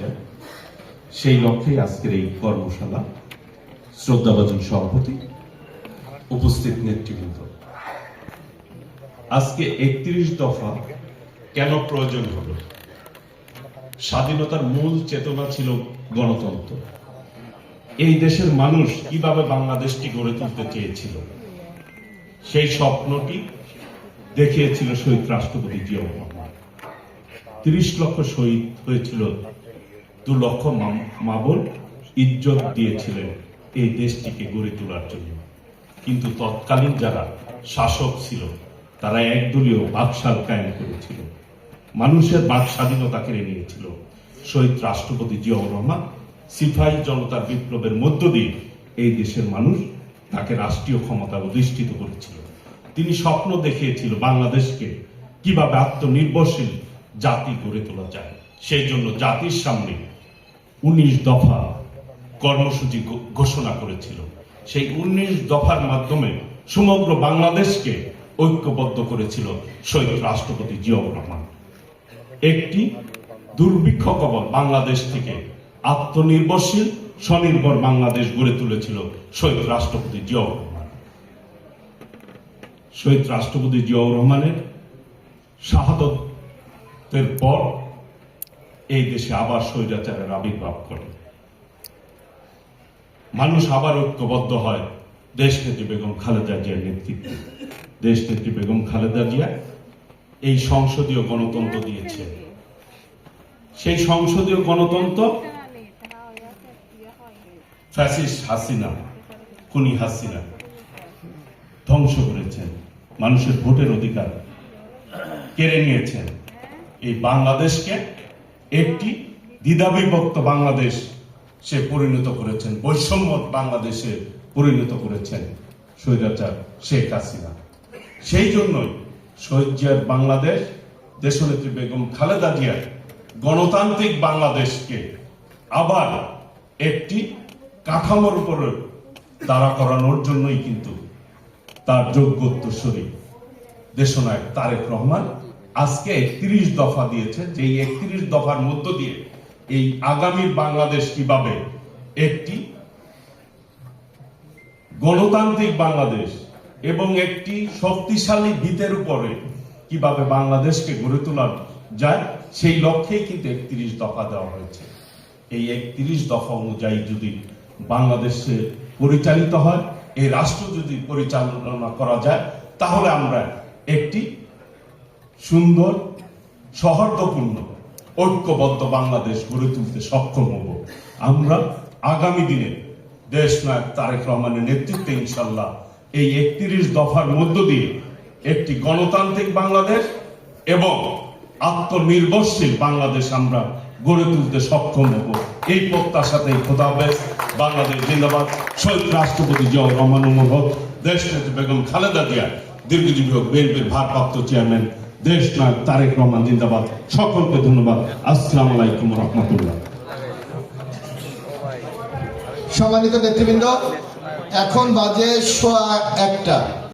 যায় সেই লক্ষ্যে আজকের এই কর্মশালা, শ্রদ্ধাভাজন সভাপতি, উপস্থিত নেতৃবৃন্দ। আজকে একত্রিশ দফা কেন প্রয়োজন হলো? স্বাধীনতার মূল চেতনা ছিল গণতন্ত্র। এই দেশের মানুষ কীভাবে বাংলাদেশটি গড়ে তুলতে চেয়েছিল? সেই স্বপ্নটি দেখিয়েছিল শহীদ রাষ্ট্রপতি জিয়াউর রহমান। তিরিশ লক্ষ শহীদ হয়েছিল দু লক্ষ ইজ্জত দিয়েছিলেন এই দেশটিকে গড়ে তোলার জন্য। কিন্তু তৎকালীন যারা শাসক ছিল, তারা একদলীয় বাকশাল কায়েম করেছিল। মানুষের বাক স্বাধীনতা কেড়ে নিয়েছিল। শহীদ রাষ্ট্রপতি জিয়াউর রহমান সিপাহী জনতার বিপ্লবের মধ্য দিয়ে এই দেশের মানুষ তাকে রাষ্ট্রীয় ক্ষমতা অধিষ্ঠিত করেছিল। তিনি স্বপ্ন দেখিয়েছিল বাংলাদেশকে কীভাবে আত্মনির্ভরশীল জাতি গড়ে তোলা যায়। সেই জন্য জাতির সামনে উনিশ দফা কর্মসূচি ঘোষণা করেছিল। সেই উনিশ দফার মাধ্যমে সমগ্র বাংলাদেশকে ঐক্যবদ্ধ করেছিল শহীদ রাষ্ট্রপতি জিয়াউর রহমান। একটি দুর্ভিক্ষ কবল বাংলাদেশ থেকে আত্মনির্ভরশীল, স্বনির্ভর বাংলাদেশ গড়ে তুলেছিল শহীদ রাষ্ট্রপতি জিয়াউর রহমান। শহীদ রাষ্ট্রপতি জিয়াউর রহমানের শাহাদতের পর এই দেশে আবার স্বৈরাচারের আবির্ভাব করে মানুষ আবার ঐক্যবদ্ধ হয় দেশ নেত্রী বেগম খালেদা জিয়ার নেতৃত্বে। দেশ নেত্রী বেগম খালেদা জিয়া এই সংসদীয় গণতন্ত্র দিয়েছে। সেই সংসদীয় গণতন্ত্র ফ্যাসিস্ট হাসিনা, খুনি হাসিনা ধ্বংস করেছেন। মানুষের ভোটের অধিকার কেড়ে নিয়েছেন। এই বাংলাদেশকে একটি দ্বিধাবিভক্ত বাংলাদেশ সে পরিণত করেছেন বৈষম্য বাংলাদেশে পরিণত করেছেন স্বৈরাচার শেখ হাসিনা। সেই জন্যই শহীদ বাংলাদেশ, দেশনেত্রী বেগম খালেদা জিয়ার গণতান্ত্রিক বাংলাদেশকে আবার একটি কাঠামোর উপরে দাঁড়া করানোর জন্যই কিন্তু তার যোগ্য উত্তরসূরি দেশনায়ক তারেক রহমান আজকে একত্রিশ দফা দিয়েছে যে একত্রিশ দফার মধ্য দিয়ে এই আগামী বাংলাদেশ কীভাবে একটি গণতান্ত্রিক বাংলাদেশ এবং একটি শক্তিশালী ভিতের উপরে কীভাবে বাংলাদেশকে গড়ে তোলা যায়, সেই লক্ষ্যেই কিন্তু একত্রিশ দফা দেওয়া হয়েছে। এই একত্রিশ দফা অনুযায়ী যদি বাংলাদেশে পরিচালিত হয়, এই রাষ্ট্র যদি পরিচালনা করা যায়, তাহলে আমরা একটি সুন্দর, সৌহার্দ্যপূর্ণ, ঐক্যবদ্ধ বাংলাদেশ গড়ে তুলতে সক্ষম হব। আমরা আগামী দিনে দেশ নায়ক তারেক রহমানের নেতৃত্বে ইনশাল্লাহ এই একত্রিশ দফার মধ্য দিয়ে একটি গণতান্ত্রিক বাংলাদেশ এবং আত্মনির্ভরশীল বাংলাদেশ আমরা গড়ে তুলতে সক্ষম হব। এই প্রত্যাশাতে খোদাবেশ বাংলাদেশ জিন্দাবাদ। শহীদ রাষ্ট্রপতি জিয়াউর রহমান অনুভব দেশ নেত্রী বেগম খালেদা জিয়া, দীর্ঘজীবী হোক, বিএনপির ভারপ্রাপ্ত চেয়ারম্যান দেশ, নায়ক তারেক রহমান, জিন্দাবাদ। সকলকে ধন্যবাদ। আসসালাম আলাইকুম রহমতুল্লাহ। সম্মানিত নেতৃবৃন্দ, এখন বাজে সোয়া একটা।